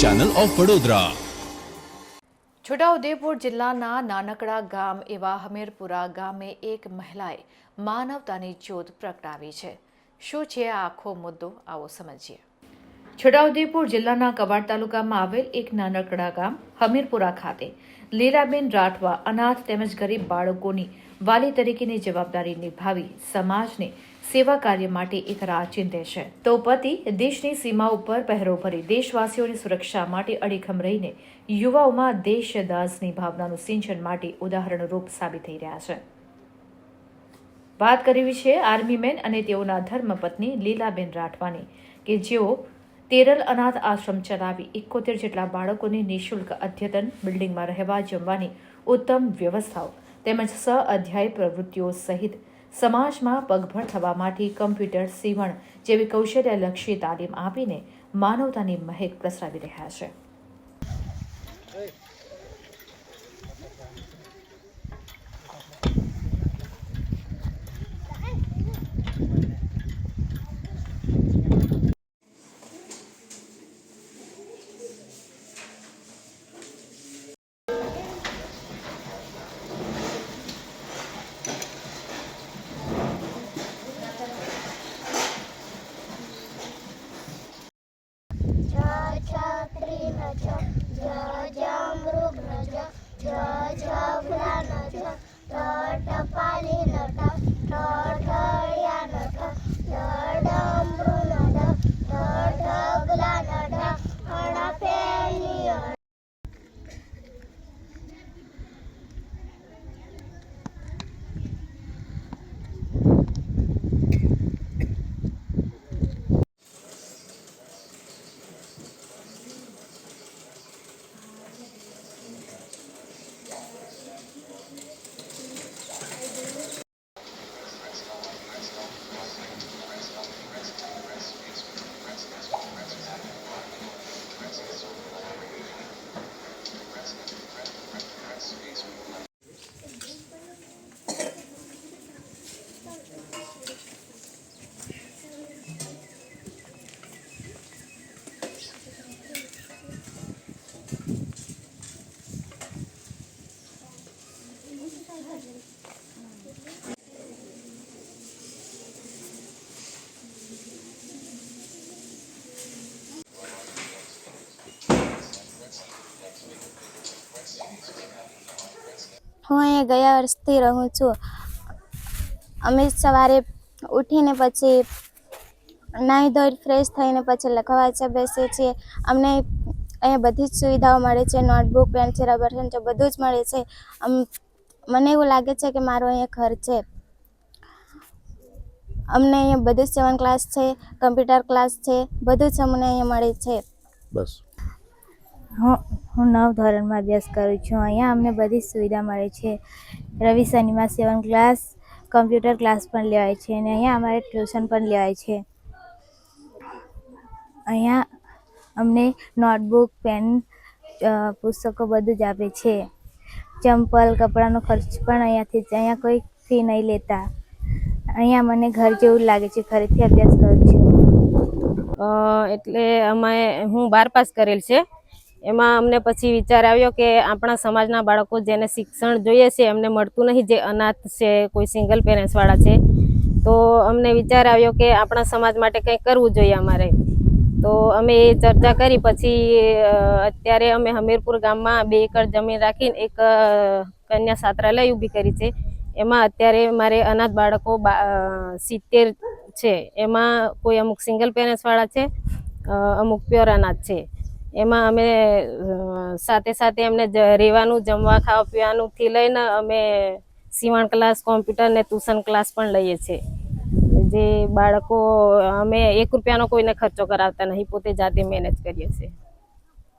Channel of Vadodara Chhota Udepur જિલ્લાના નાનકડા ગામ એવા હમીરપુરા ગામે એક મહિલાએ માનવતાની જ્યોત પ્રગટાવી છે. શું છે આ આખો મુદ્દો? આવો સમજીએ. છોટાઉદેપુર જિલ્લાના કવાડ તાલુકામાં આવેલ એક નાનકડા ગામ હમીરપુરા ખાતે લીલાબેન રાઠવા અનાથ તેમજ ગરીબ બાળકોની વાલી તરીકેની જવાબદારી નિભાવી સમાજને સેવા કાર્ય માટે એક રાહ ચિંતે છે. તો પતિ દેશની સીમા ઉપર પહેરો ભરી દેશવાસીઓની સુરક્ષા માટે અડીખમ રહીને યુવાઓમાં દેશદાસની ભાવનાનું સિંચન માટે ઉદાહરણરૂપ સાબિત થઈ રહ્યા છે. વાત કરવી છે આર્મી મેન અને તેઓના ધર્મપત્ની લીલાબેન રાઠવાની કે જેઓ તેરલ અનાથ આશ્રમ ચલાવી એકોતેર જેટલા બાળકોને નિઃશુલ્ક અદ્યતન બિલ્ડિંગમાં રહેવા જમવાની ઉત્તમ વ્યવસ્થાઓ તેમજ સ અધ્યાય પ્રવૃત્તિઓ સહિત સમાજમાં પગભર થવા માટે કમ્પ્યુટર સીવણ જેવી કૌશલ્યલક્ષી તાલીમ આપીને માનવતાની મહેક પ્રસરાવી રહ્યા છે. Hallelujah. હું અહીંયા ગયા વર્ષથી રહું છું. અમે સવારે ઉઠીને પછી નાહી ધોઈ ફ્રેશ થઈને પછી લખવા વાંચવા બેસીએ છીએ અમને અહીંયા બધી જ સુવિધાઓ મળે છે નોટબુક પેન છે રબર છે બધું જ મળે છે. આમ મને એવું લાગે છે કે મારું અહીંયા ઘર છે. અમને અહીંયા બધું જ સેવન ક્લાસ છે કમ્પ્યુટર ક્લાસ છે, બધું જ અમને અહીંયા મળે છે. બસ. હું નવ ધોરણમાં અભ્યાસ કરું છું. અહીંયા અમને બધી સુવિધા મળે છે. રવિ, શનિમાં સેવન ક્લાસ, કમ્પ્યુટર ક્લાસ પણ લેવાય છે અને અહીંયા અમારે ટ્યુશન પણ લેવાય છે. અહીંયા અમને નોટબુક, પેન પુસ્તકો બધું જ આપે છે. ચંપલ, કપડાનો ખર્ચ પણ અહીંયાથી અહીંયા કોઈ ફી નહીં લેતા. અહીંયા મને ઘર જેવું લાગે છે. ફરીથી અભ્યાસ કરું છું. એટલે અમે હું બાર પાસ કરેલ છે. એમાં અમને પછી વિચાર આવ્યો કે આપણા સમાજના બાળકો જેને શિક્ષણ જોઈએ છે, એમને મળતું નહીં, જે અનાથ છે, કોઈ સિંગલ પેરેન્ટ્સવાળા છે, તો અમને વિચાર આવ્યો કે આપણા સમાજ માટે કંઈ કરવું જોઈએ અમારે. તો અમે એ ચર્ચા કરી, પછી અત્યારે અમે હમીરપુર ગામમાં બે એકર જમીન રાખીને એક કન્યા છાત્રાલય ઊભી કરી છે. એમાં અત્યારે મારે અનાથ બાળકો સિત્તેર છે. એમાં કોઈ અમુક સિંગલ પેરેન્ટ્સવાળા છે અમુક પ્યોર અનાથ છે. એમાં અમે સાથે સાથે અમને રહેવાનું, જમવા, ખાવા પીવાનુંથી લઈને અમે સીવણ ક્લાસ, કોમ્પ્યુટર ને ટ્યુશન ક્લાસ પણ લઈએ છીએ. જે બાળકો, અમે એક રૂપિયાનો કોઈને ખર્ચો કરાવતા નહીં, પોતે જાતે મેનેજ કરીએ છીએ.